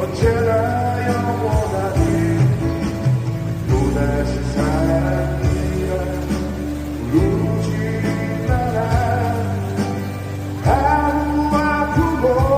언제나 영원하리 또다시 사랑이라 부르지 않아 하루 아프고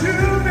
춤에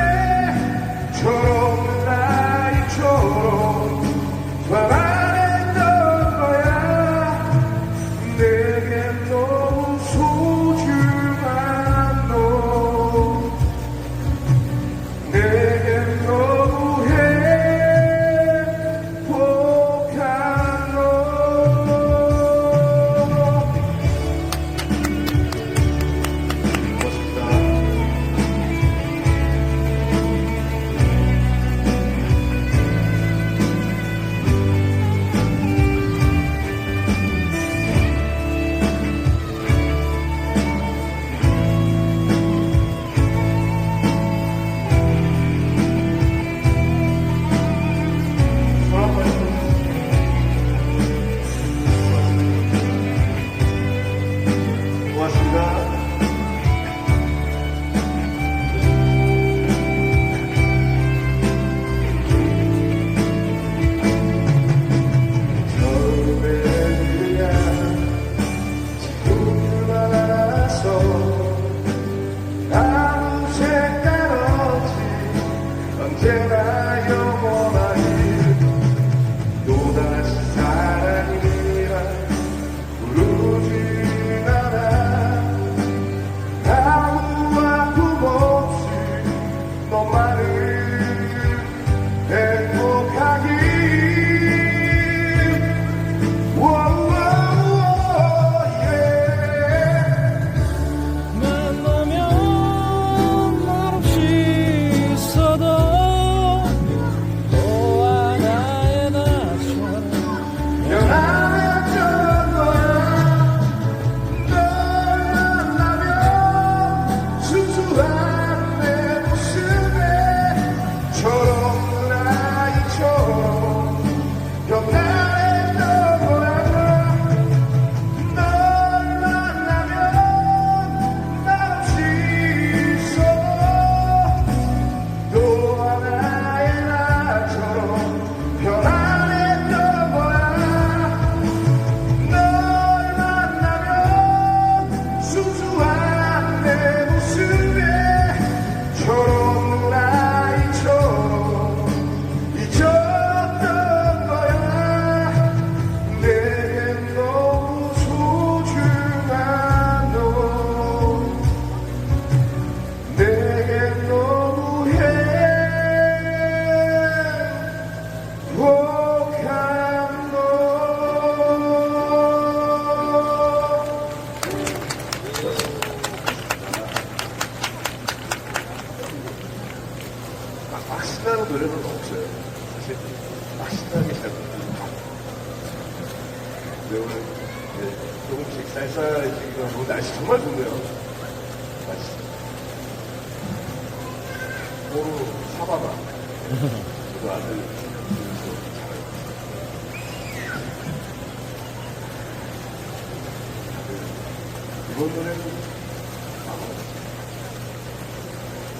did 맛있게 잘 먹습니다. 매운, 네, 조금씩 쌀쌀해지기도 하고 날씨 정말 좋네요. 맛있습니다. 오, 사바가 저도 아들 그래서 잘 이번 노래는 아,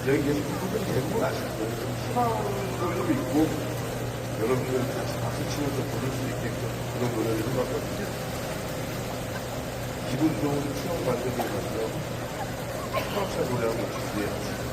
여기 계신 분들 대부분 아실 거예요. 희망도 좀 있고 여러분들 박수 치면서 부를 수 있게끔 그런 노래를 해봤거든요. 기분 좋은 추억 만들기 위해서 철학자 노래 한번 준비해봤습니다.